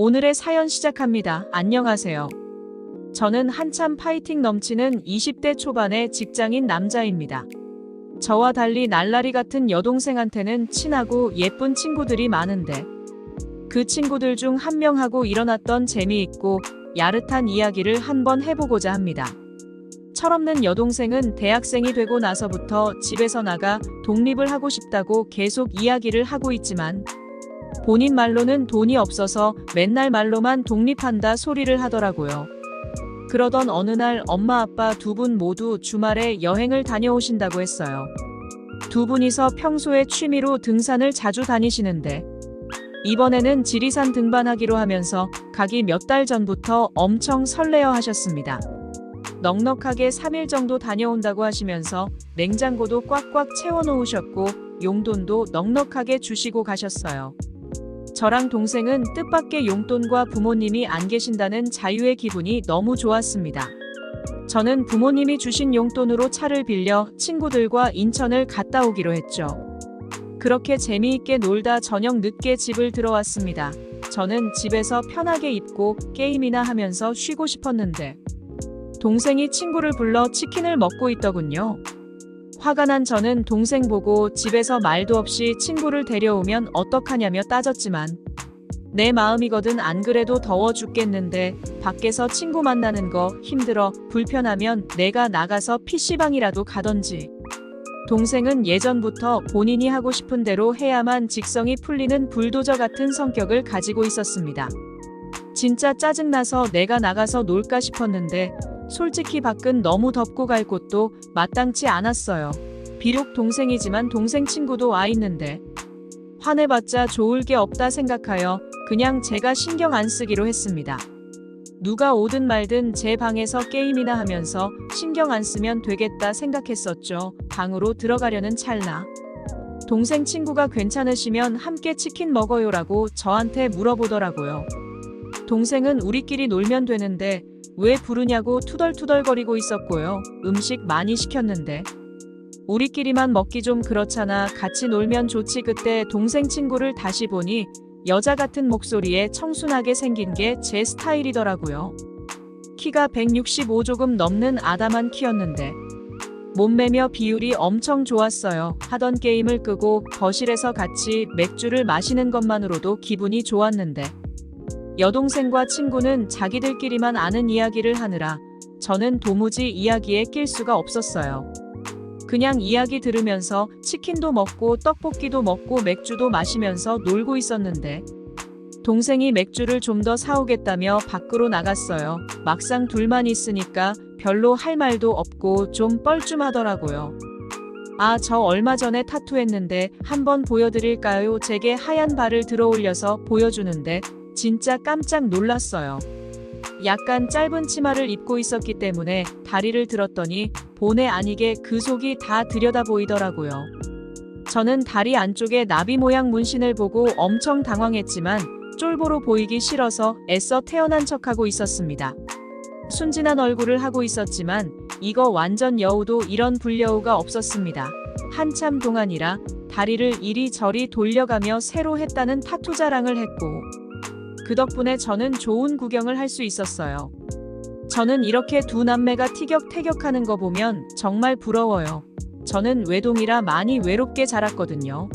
오늘의 사연 시작합니다. 안녕하세요. 저는 한참 파이팅 넘치는 20대 초반의 직장인 남자입니다. 저와 달리 날라리 같은 여동생한테는 친하고 예쁜 친구들이 많은데 그 친구들 중 한 명하고 일어났던 재미있고 야릇한 이야기를 한번 해보고자 합니다. 철없는 여동생은 대학생이 되고 나서부터 집에서 나가 독립을 하고 싶다고 계속 이야기를 하고 있지만 본인 말로는 돈이 없어서 맨날 말로만 독립한다 소리를 하더라고요. 그러던 어느 날 엄마 아빠 두 분 모두 주말에 여행을 다녀오신다고 했어요. 두 분이서 평소에 취미로 등산을 자주 다니시는데 이번에는 지리산 등반하기로 하면서 가기 몇 달 전부터 엄청 설레어 하셨습니다. 넉넉하게 3일 정도 다녀온다고 하시면서 냉장고도 꽉꽉 채워놓으셨고 용돈도 넉넉하게 주시고 가셨어요. 저랑 동생은 뜻밖의 용돈과 부모님이 안 계신다는 자유의 기분이 너무 좋았습니다. 저는 부모님이 주신 용돈으로 차를 빌려 친구들과 인천을 갔다 오기로 했죠. 그렇게 재미있게 놀다 저녁 늦게 집을 들어왔습니다. 저는 집에서 편하게 입고 게임이나 하면서 쉬고 싶었는데 동생이 친구를 불러 치킨을 먹고 있더군요. 화가 난 저는 동생 보고 집에서 말도 없이 친구를 데려오면 어떡하냐며 따졌지만 내 마음이거든 안 그래도 더워 죽겠는데 밖에서 친구 만나는 거 힘들어 불편하면 내가 나가서 PC방이라도 가던지. 동생은 예전부터 본인이 하고 싶은 대로 해야만 직성이 풀리는 불도저 같은 성격을 가지고 있었습니다. 진짜 짜증나서 내가 나가서 놀까 싶었는데 솔직히 밖은 너무 덥고 갈 곳도 마땅치 않았어요. 비록 동생이지만 동생 친구도 와 있는데 화내봤자 좋을 게 없다 생각하여 그냥 제가 신경 안 쓰기로 했습니다. 누가 오든 말든 제 방에서 게임이나 하면서 신경 안 쓰면 되겠다 생각했었죠. 방으로 들어가려는 찰나. 동생 친구가 괜찮으시면 함께 치킨 먹어요라고 저한테 물어보더라고요. 동생은 우리끼리 놀면 되는데 왜 부르냐고 투덜투덜거리고 있었고요. 음식 많이 시켰는데. 우리끼리만 먹기 좀 그렇잖아. 같이 놀면 좋지. 그때 동생 친구를 다시 보니 여자 같은 목소리에 청순하게 생긴 게 제 스타일이더라고요. 키가 165 조금 넘는 아담한 키였는데 몸매며 비율이 엄청 좋았어요. 하던 게임을 끄고 거실에서 같이 맥주를 마시는 것만으로도 기분이 좋았는데 여동생과 친구는 자기들끼리만 아는 이야기를 하느라 저는 도무지 이야기에 낄 수가 없었어요. 그냥 이야기 들으면서 치킨도 먹고 떡볶이도 먹고 맥주도 마시면서 놀고 있었는데 동생이 맥주를 좀 더 사오겠다며 밖으로 나갔어요. 막상 둘만 있으니까 별로 할 말도 없고 좀 뻘쭘하더라고요. 아, 저 얼마 전에 타투했는데 한번 보여드릴까요? 제게 하얀 발을 들어 올려서 보여주는데 진짜 깜짝 놀랐어요. 약간 짧은 치마를 입고 있었기 때문에 다리를 들었더니 본의 아니게 그 속이 다 들여다 보이더라고요. 저는 다리 안쪽에 나비 모양 문신을 보고 엄청 당황했지만 쫄보로 보이기 싫어서 애써 태어난 척하고 있었습니다. 순진한 얼굴을 하고 있었지만 이거 완전 여우도 이런 불여우가 없었습니다. 한참 동안이라 다리를 이리저리 돌려가며 새로 했다는 타투 자랑을 했고 그 덕분에 저는 좋은 구경을 할 수 있었어요. 저는 이렇게 두 남매가 티격태격하는 거 보면 정말 부러워요. 저는 외동이라 많이 외롭게 자랐거든요.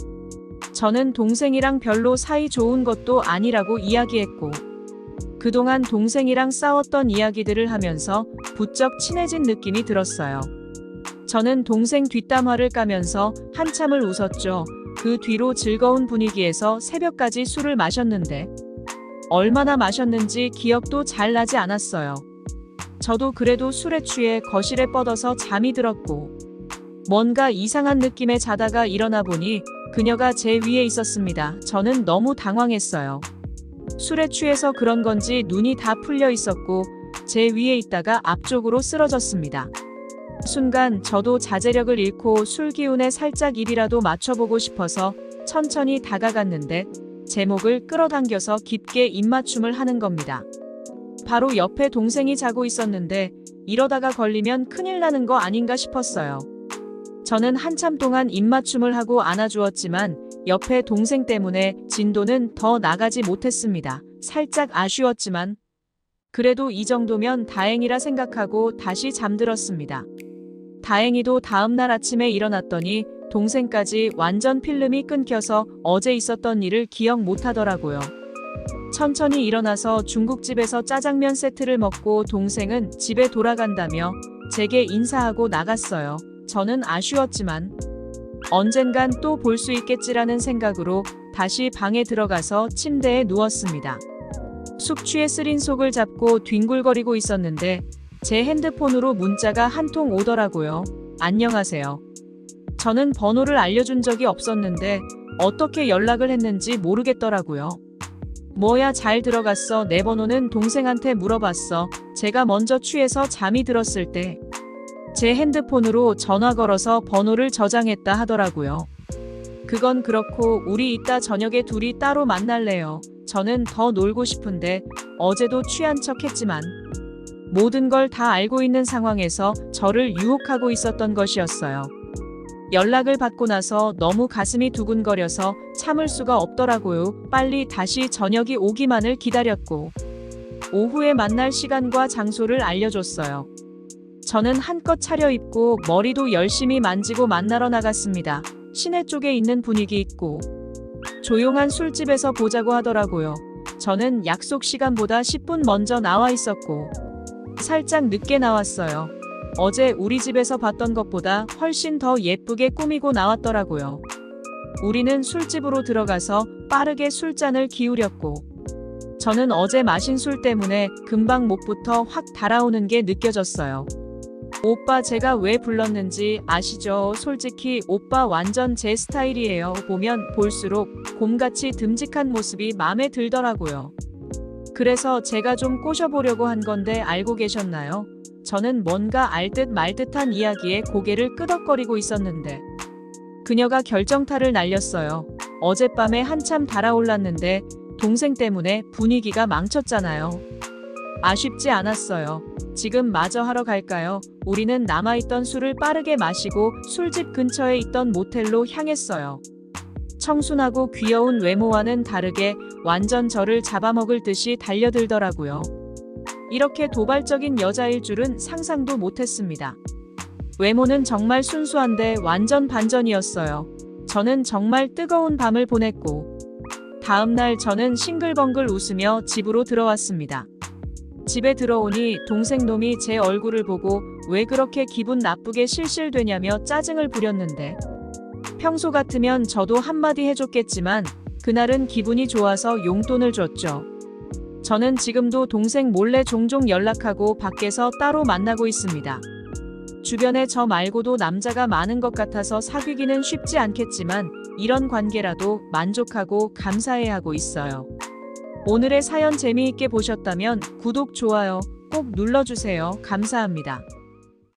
저는 동생이랑 별로 사이 좋은 것도 아니라고 이야기했고, 그동안 동생이랑 싸웠던 이야기들을 하면서 부쩍 친해진 느낌이 들었어요. 저는 동생 뒷담화를 까면서 한참을 웃었죠. 그 뒤로 즐거운 분위기에서 새벽까지 술을 마셨는데, 얼마나 마셨는지 기억도 잘 나지 않았어요. 저도 그래도 술에 취해 거실에 뻗어서 잠이 들었고, 뭔가 이상한 느낌에 자다가 일어나 보니 그녀가 제 위에 있었습니다. 저는 너무 당황했어요. 술에 취해서 그런 건지 눈이 다 풀려 있었고, 제 위에 있다가 앞쪽으로 쓰러졌습니다. 순간 저도 자제력을 잃고 술 기운에 살짝 입이라도 맞춰보고 싶어서 천천히 다가갔는데 제 목을 끌어당겨서 깊게 입맞춤을 하는 겁니다. 바로 옆에 동생이 자고 있었는데 이러다가 걸리면 큰일 나는 거 아닌가 싶었어요. 저는 한참 동안 입맞춤을 하고 안아주었지만 옆에 동생 때문에 진도는 더 나가지 못했습니다. 살짝 아쉬웠지만 그래도 이 정도면 다행이라 생각하고 다시 잠들었습니다. 다행히도 다음날 아침에 일어났더니 동생까지 완전 필름이 끊겨서 어제 있었던 일을 기억 못 하더라고요. 천천히 일어나서 중국집에서 짜장면 세트를 먹고 동생은 집에 돌아간다며 제게 인사하고 나갔어요. 저는 아쉬웠지만 언젠간 또 볼 수 있겠지라는 생각으로 다시 방에 들어가서 침대에 누웠습니다. 숙취에 쓰린 속을 잡고 뒹굴거리고 있었는데 제 핸드폰으로 문자가 한 통 오더라고요. 안녕하세요. 저는 번호를 알려준 적이 없었는데 어떻게 연락을 했는지 모르겠더라고요. 뭐야 잘 들어갔어. 내 번호는 동생한테 물어봤어. 제가 먼저 취해서 잠이 들었을 때 제 핸드폰으로 전화 걸어서 번호를 저장했다 하더라고요. 그건 그렇고 우리 이따 저녁에 둘이 따로 만날래요. 저는 더 놀고 싶은데 어제도 취한 척 했지만 모든 걸 다 알고 있는 상황에서 저를 유혹하고 있었던 것이었어요. 연락을 받고 나서 너무 가슴이 두근거려서 참을 수가 없더라고요. 빨리 다시 저녁이 오기만을 기다렸고 오후에 만날 시간과 장소를 알려줬어요. 저는 한껏 차려입고 머리도 열심히 만지고 만나러 나갔습니다. 시내 쪽에 있는 분위기 있고 조용한 술집에서 보자고 하더라고요. 저는 약속 시간보다 10분 먼저 나와 있었고 살짝 늦게 나왔어요. 어제 우리 집에서 봤던 것보다 훨씬 더 예쁘게 꾸미고 나왔더라고요. 우리는 술집으로 들어가서 빠르게 술잔을 기울였고 저는 어제 마신 술 때문에 금방 목부터 확 달아오는 게 느껴졌어요. 오빠 제가 왜 불렀는지 아시죠? 솔직히 오빠 완전 제 스타일이에요. 보면 볼수록 곰같이 듬직한 모습이 마음에 들더라고요. 그래서 제가 좀 꼬셔보려고 한 건데 알고 계셨나요? 저는 뭔가 알듯 말듯한 이야기에 고개를 끄덕거리고 있었는데 그녀가 결정타를 날렸어요. 어젯밤에 한참 달아올랐는데 동생 때문에 분위기가 망쳤잖아요. 아쉽지 않았어요. 지금 마저 하러 갈까요? 우리는 남아있던 술을 빠르게 마시고 술집 근처에 있던 모텔로 향했어요. 청순하고 귀여운 외모와는 다르게 완전 저를 잡아먹을 듯이 달려들더라고요. 이렇게 도발적인 여자일 줄은 상상도 못했습니다. 외모는 정말 순수한데 완전 반전이었어요. 저는 정말 뜨거운 밤을 보냈고, 다음날 저는 싱글벙글 웃으며 집으로 들어왔습니다. 집에 들어오니 동생 놈이 제 얼굴을 보고 왜 그렇게 기분 나쁘게 실실되냐며 짜증을 부렸는데, 평소 같으면 저도 한마디 해줬겠지만, 그날은 기분이 좋아서 용돈을 줬죠. 저는 지금도 동생 몰래 종종 연락하고 밖에서 따로 만나고 있습니다. 주변에 저 말고도 남자가 많은 것 같아서 사귀기는 쉽지 않겠지만 이런 관계라도 만족하고 감사해 하고 있어요. 오늘의 사연 재미있게 보셨다면 구독, 좋아요 꼭 눌러주세요. 감사합니다.